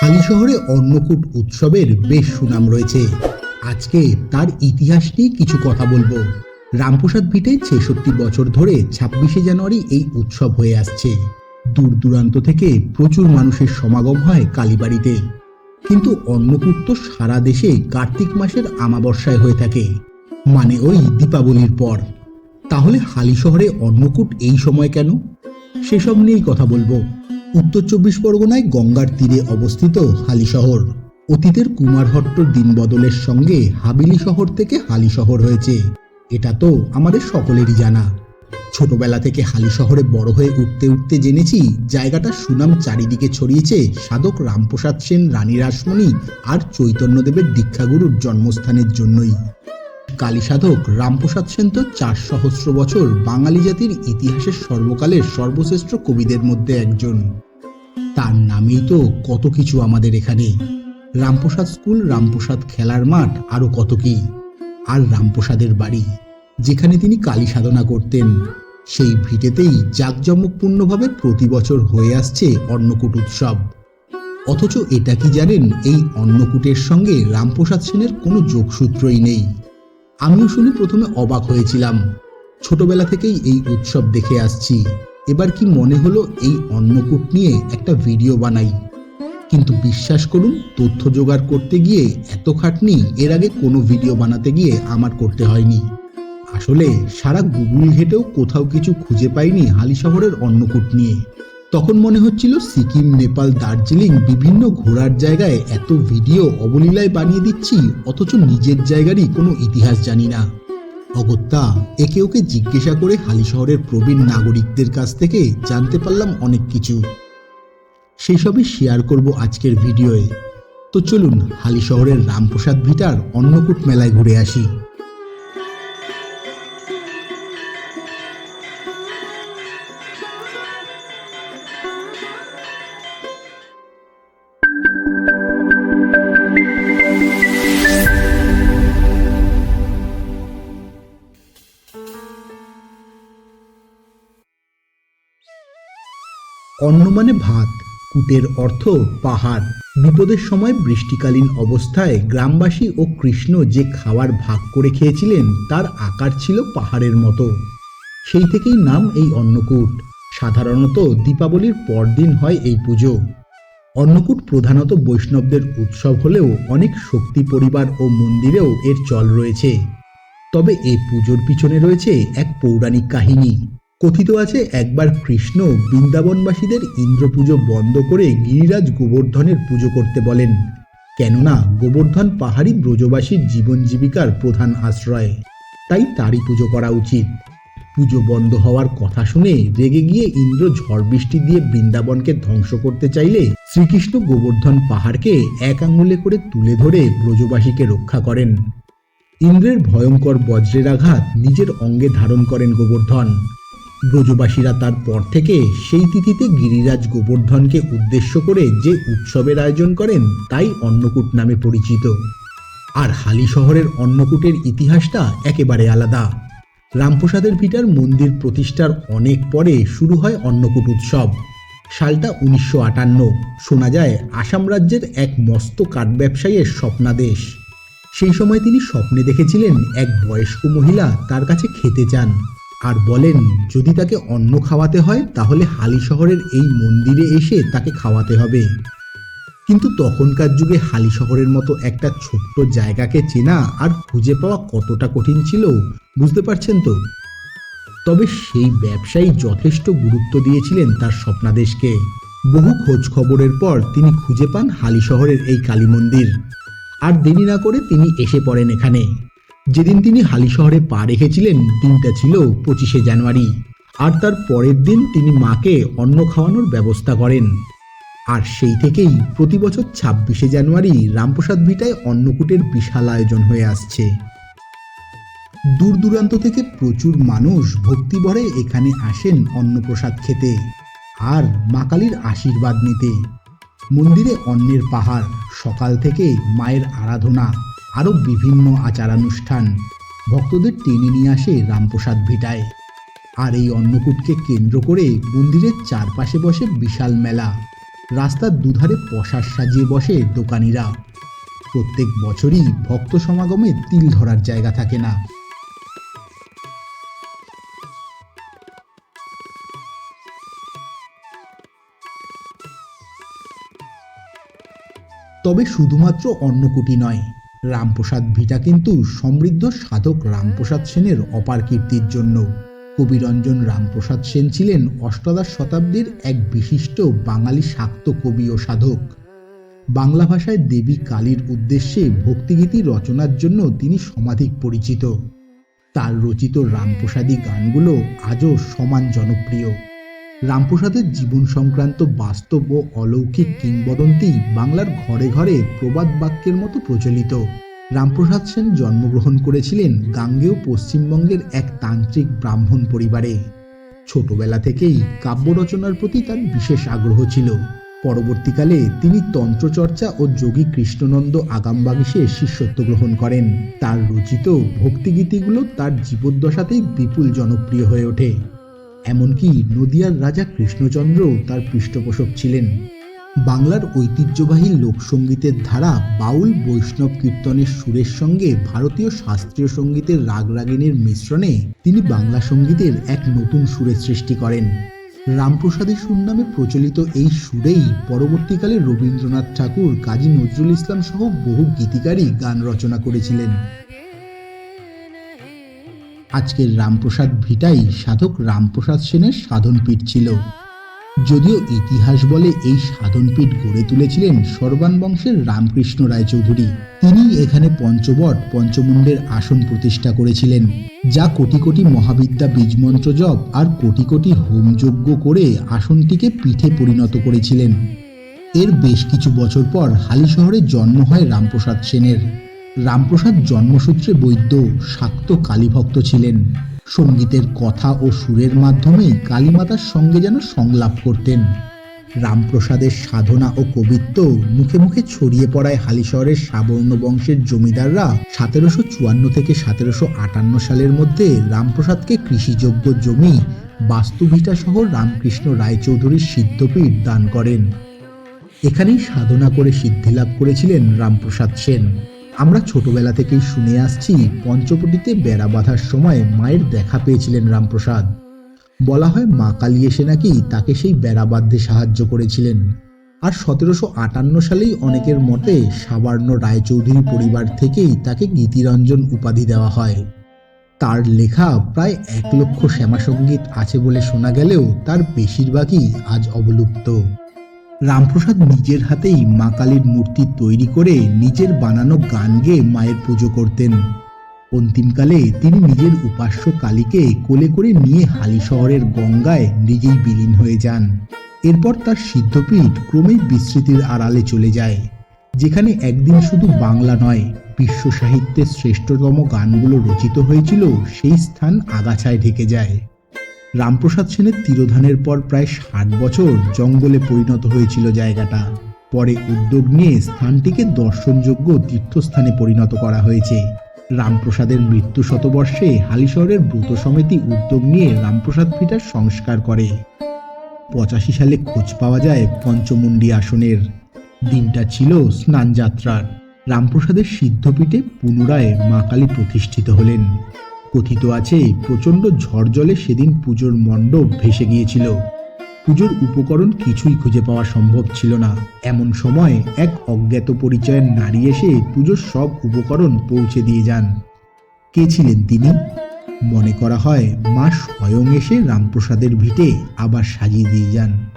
হালি শহরে অন্নকূট উৎসবের বেশ সুনাম রয়েছে। আজকে তার ইতিহাস নিয়ে কিছু কথা বলব। রামপ্রসাদ ভিটে ছেষট্টি বছর ধরে ছাব্বিশে জানুয়ারি এই উৎসব হয়ে আসছে। দূর দূরান্ত থেকে প্রচুর মানুষের সমাগম হয় কালীবাড়িতে। কিন্তু অন্নকূট তো সারা দেশে কার্তিক মাসের আমাবস্যায় হয়ে থাকে মানে ওই দীপাবলির পর। তাহলে হালি শহরে অন্নকূট এই সময় কেন? সেসব নিয়েই কথা বলব। উত্তর চব্বিশ পরগনায় গঙ্গার তীরে অবস্থিত হালি শহর। অতীতের কুমারহট্ট দিন বদলের সঙ্গে হাবিলি শহর থেকে হালি শহর হয়েছে। এটা তো আমাদের সকলেরই জানা। ছোটবেলা থেকে হালি শহরে বড় হয়ে উঠতে উঠতে জেনেছি জায়গাটার সুনাম চারিদিকে ছড়িয়েছে সাধক রামপ্রসাদ সেন, রানী রাসমণি আর চৈতন্যদেবের দীক্ষাগুরুর জন্মস্থানের জন্যই। কালী সাধক রামপ্রসাদ সেন তো চার সহস্র বছর বাঙালি জাতির ইতিহাসের সর্বকালের সর্বশ্রেষ্ঠ কবিদের মধ্যে একজন। তার নামেই তো কত কিছু আমাদের এখানে। রামপ্রসাদ স্কুল, রামপ্রসাদ খেলার মাঠ আরও কত কি। আর রামপ্রসাদের বাড়ি, যেখানে তিনি কালী সাধনা করতেন। সেই ভিটেতেই জাঁকজমকপূর্ণভাবে প্রতি বছর হয়ে আসছে অন্নকূট উৎসব। অথচ এটা কি জানেন, এই অন্নকূটের সঙ্গে রামপ্রসাদ সেনের কোনো যোগসূত্রই নেই। আমিও শুনে প্রথমে অবাক হয়েছিলাম। ছোটবেলা থেকেই এই উৎসব দেখে আসছি। এবার কি মনে হলো এই অন্নকূট নিয়ে একটা ভিডিও বানাই? কিন্তু বিশ্বাস করুন, তথ্য জোগাড় করতে গিয়ে এত খাটনি, এর আগে কোনো ভিডিও বানাতে গিয়ে আমার করতে হয়নি। আসলে সারা গুগল ঘেটেও কোথাও কিছু খুঁজে পাইনি হালি শহরের অন্নকূট নিয়ে। তখন মনে হচ্ছিল সিকিম, নেপাল, দার্জিলিং বিভিন্ন ঘোরার জায়গায় এত ভিডিও অবলীলায় বানিয়ে দিচ্ছি, অথচ নিজের জায়গারই কোনো ইতিহাস জানি না। অগত্যা, একে ওকে জিজ্ঞাসা করে হালি শহরের প্রবীণ নাগরিকদের কাছ থেকে জানতে পারলাম অনেক কিছু। সেই সবই শেয়ার করব আজকের ভিডিওয়ে। তো চলুন, হালি শহরের রামপ্রসাদ ভিটার অন্নকূট মেলায় ঘুরে আসি। অন্ন মানে ভাত, কুটের অর্থ পাহাড়। বিপদের সময় বৃষ্টিকালীন অবস্থায় গ্রামবাসী ও কৃষ্ণ যে খাবার ভাগ করে খেয়েছিলেন, তার আকার ছিল পাহাড়ের মতো। সেই থেকেই নাম এই অন্নকূট। সাধারণত দীপাবলির পরদিন হয় এই পুজো। অন্নকূট প্রধানত বৈষ্ণবদের উৎসব হলেও অনেক শক্তি পরিবার ও মন্দিরেও এর চল রয়েছে। তবে এই পুজোর পিছনে রয়েছে এক পৌরাণিক কাহিনী। কথিত আছে, একবার কৃষ্ণ বৃন্দাবনবাসীদের ইন্দ্র পুজো বন্ধ করে গিরিরাজ গোবর্ধনের পুজো করতে বলেন। কেননা, গোবর্ধন পাহাড়ি ব্রজবাসীর জীবন জীবিকার প্রধান আশ্রয়। তাই তারই পুজো করা উচিত। পুজো বন্ধ হওয়ার কথা শুনে রেগে গিয়ে ইন্দ্র ঝড় বৃষ্টি দিয়ে বৃন্দাবনকে ধ্বংস করতে চাইলে শ্রীকৃষ্ণ গোবর্ধন পাহাড়কে এক আঙুলে করে তুলে ধরে ব্রজবাসীকে রক্ষা করেন। ইন্দ্রের ভয়ঙ্কর বজ্রের আঘাত নিজের অঙ্গে ধারণ করেন গোবর্ধন। ব্রজবাসীরা তারপর থেকে সেই তিথিতে গিরিরাজ গোবর্ধনকে উদ্দেশ্য করে যে উৎসবের আয়োজন করেন, তাই অন্নকূট নামে পরিচিত। আর হালি শহরের অন্নকূটের ইতিহাসটা একেবারে আলাদা। রামপ্রসাদের ভিটার মন্দির প্রতিষ্ঠার অনেক পরে শুরু হয় অন্নকূট উৎসব। সালটা উনিশশো আটান্ন। শোনা যায় আসাম রাজ্যের এক মস্ত কাঠ ব্যবসায়ীর স্বপ্নাদেশ। সেই সময় তিনি স্বপ্নে দেখেছিলেন এক বয়স্ক মহিলা তার কাছে খেতে চান। আর বলেন, যদি তাকে অন্ন খাওয়াতে হয়, তাহলে হালি শহরের এই মন্দিরে এসে তাকে খাওয়াতে হবে। কিন্তু তখনকার যুগে হালি শহরের মতো একটা ছোট্ট জায়গাকে চেনা আর খুঁজে পাওয়া কতটা কঠিন ছিল, বুঝতে পারছেন তো? তবে সেই ব্যবসায়ী যথেষ্ট গুরুত্ব দিয়েছিলেন তার স্বপ্নাদেশকে। বহু খোঁজ খবরের পর তিনি খুঁজে পান হালি শহরের এই কালী মন্দির। আর দেরি না করে তিনি এসে পড়েন এখানে। যেদিন তিনি হালি শহরে পা রেখেছিলেন, দিনটা ছিল পঁচিশে জানুয়ারি। আর তার পরের দিন তিনি মাকে অন্ন খাওয়ানোর ব্যবস্থা করেন। আর সেই থেকেই প্রতি বছর ছাব্বিশে জানুয়ারি রামপ্রসাদ ভিটায় অন্নকূটের বিশাল আয়োজন হয়ে আসছে। দূর দূরান্ত থেকে প্রচুর মানুষ ভক্তিভরে এখানে আসেন অন্নপ্রসাদ খেতে আর মা কালীর আশীর্বাদ নিতে। মন্দিরে অন্নের পাহাড়, সকাল থেকে মায়ের আরাধনা আরও বিভিন্ন আচারানুষ্ঠান। ভক্তদের টেনে নিয়ে আসে রামপ্রসাদ ভিটায়। আর এই অন্নকূটকে কেন্দ্র করে মন্দিরের চারপাশে বসে বিশাল মেলা। রাস্তার দুধারে পশার সাজিয়ে বসে দোকানিরা। প্রত্যেক বছরই ভক্ত সমাগমে তিল ধরার জায়গা থাকে না। তবে শুধুমাত্র অন্নকূটি নয় রামপ্রসাদ ভিটা কিন্তু সমৃদ্ধ সাধক রামপ্রসাদ সেনের অপার কীর্তির জন্য। কবিরঞ্জন রামপ্রসাদ সেন ছিলেন অষ্টাদশ শতাব্দীর এক বিশিষ্ট বাঙালি শাক্ত কবি ও সাধক। বাংলা ভাষায় দেবী কালীর উদ্দেশ্যে ভক্তিগীতি রচনার জন্য তিনি সমাধিক পরিচিত। তার রচিত রামপ্রসাদী গানগুলো আজও সমান জনপ্রিয়। রামপ্রসাদের জীবন সংক্রান্ত বাস্তব ও অলৌকিক কিংবদন্তি বাংলার ঘরে ঘরে প্রবাদ বাক্যের মতো প্রচলিত। রামপ্রসাদ সেন জন্মগ্রহণ করেছিলেন গাঙ্গেয় পশ্চিমবঙ্গের এক তান্ত্রিক ব্রাহ্মণ পরিবারে। ছোটবেলা থেকেই কাব্য রচনার প্রতি তার বিশেষ আগ্রহ ছিল। পরবর্তীকালে তিনি তন্ত্রচর্চা ও যোগী কৃষ্ণনন্দ আগামবাগিসে শিষ্যত্ব গ্রহণ করেন। তার রচিত ভক্তিগীতিগুলো তার জীবদ্দশাতেই বিপুল জনপ্রিয় হয়ে ওঠে। এমনকি নদিয়ার রাজা কৃষ্ণচন্দ্র তার পৃষ্ঠপোষক ছিলেন। বাংলার ঐতিহ্যবাহী লোকসঙ্গীতের ধারা বাউল বৈষ্ণব কীর্তনের সুরের সঙ্গে ভারতীয় শাস্ত্রীয় সঙ্গীতের রাগরাগিনীর মিশ্রণে তিনি বাংলা সঙ্গীতের এক নতুন সুরের সৃষ্টি করেন। রামপ্রসাদী সুর নামে প্রচলিত এই সুরেই পরবর্তীকালে রবীন্দ্রনাথ ঠাকুর কাজী নজরুল ইসলাম সহ বহু গীতিকারী গান রচনা করেছিলেন। আজকের রামপ্রসাদ ভিটাই সাধক রামপ্রসাদ সেনের সাধনপীঠ ছিল। যদিও ইতিহাস বলে এই সাধনপীঠ গড়ে তুলেছিলেন সর্বান বংশের রামকৃষ্ণ রায়চৌধুরী। তিনি এখানে পঞ্চবট, পঞ্চমুণ্ডের আসন প্রতিষ্ঠা করেছিলেন, যা কোটি কোটি মহাবিদ্যা বীজমন্ত্র জপ আর কোটি কোটি হোমযজ্ঞ করে আসনটিকে পিঠে পরিণত করেছিলেন। এর বেশ কিছু বছর পর হালি শহরে জন্ম হয় রামপ্রসাদ সেনের। রামপ্রসাদ জন্মসূত্রে বৈদ্য শাক্ত কালীভক্ত ছিলেন। সঙ্গীতের কথা ও সুরের মাধ্যমে কালীমাতার সঙ্গে যেন সংলাপ করতেন। রামপ্রসাদের সাধনা ও কবিত্ব মুখে মুখে ছড়িয়ে পড়ায় হালিশহরের সাবর্ণ বংশের জমিদাররা সতেরোশো চুয়ান্ন থেকে সতেরোশো আটান্ন সালের মধ্যে রামপ্রসাদকে কৃষিযোগ্য জমি বাস্তুভিটা সহ রামকৃষ্ণ রায়চৌধুরীর সিদ্ধপীঠ দান করেন। এখানেই সাধনা করে সিদ্ধিলাভ করেছিলেন রামপ্রসাদ সেন। আমরা ছোটবেলা থেকেই শুনে আসছি পঞ্চবটিতে বেড়া বাঁধার সময় মায়ের দেখা পেয়েছিলেন রামপ্রসাদ। বলা হয় মা কালী এসে নাকি তাকে সেই বেড়া বাঁধতে সাহায্য করেছিলেন। আর সতেরোশো আটান্ন সালেই অনেকের মতে সাবার্ণ রায়চৌধুরী পরিবার থেকেই তাকে গীতিরঞ্জন উপাধি দেওয়া হয়। তার লেখা প্রায় এক লক্ষ শ্যামাসঙ্গীত আছে বলে শোনা গেলেও তার বেশিরভাগই আজ অবলুপ্ত। রামপ্রসাদ নিজের হাতেই মা কালীর মূর্তি তৈরি করে নিজের বানানো গান গেয়ে মায়ের পুজো করতেন। অন্তিমকালে তিনি নিজের উপাস্য কালীকে কোলে করে নিয়ে হালি শহরের গঙ্গায় নিজেই বিলীন হয়ে যান। এরপর তার সিদ্ধপীঠ ক্রমেই বিস্মৃতির আড়ালে চলে যায়, যেখানে একদিন শুধু বাংলা নয়, বিশ্ব সাহিত্যের শ্রেষ্ঠতম গানগুলো রচিত হয়েছিল, সেই স্থান আগাছায় ঢেকে যায়। রামপ্রসাদ সেনের তিরোধানের পর প্রায় ষাট বছর জঙ্গলে পরিণত হয়েছিল জায়গাটা। পরে উদ্যোগ নিয়ে স্থানটিকে দর্শনযোগ্য তীর্থস্থানে পরিণত করা হয়েছে। রামপ্রসাদের মৃত্যু শতবর্ষে হালিশহরের ব্রত সমিতি উদ্যোগ নিয়ে রামপ্রসাদ পিঠার সংস্কার করে। পঁচাশি সালে খোঁজ পাওয়া যায় পঞ্চমুণ্ডী আসনের। দিনটা ছিল স্নানযাত্রার। রামপ্রসাদের সিদ্ধপীঠে পুনরায় মা কালী প্রতিষ্ঠিত হলেন। কথিত আছে, প্রচণ্ড ঝড় জলে সেদিন পুজোর মণ্ডপ ভেসে গিয়েছিল। পুজোর উপকরণ কিছুই খুঁজে পাওয়া সম্ভব ছিল না। এমন সময় এক অজ্ঞাত পরিচয়ের নারী এসে পুজোর সব উপকরণ পৌঁছে দিয়ে যান। কে ছিলেন তিনি? মনে করা হয়, মা স্বয়ং এসে রামপ্রসাদের ভিটে আবার সাজিয়ে দিয়ে যান।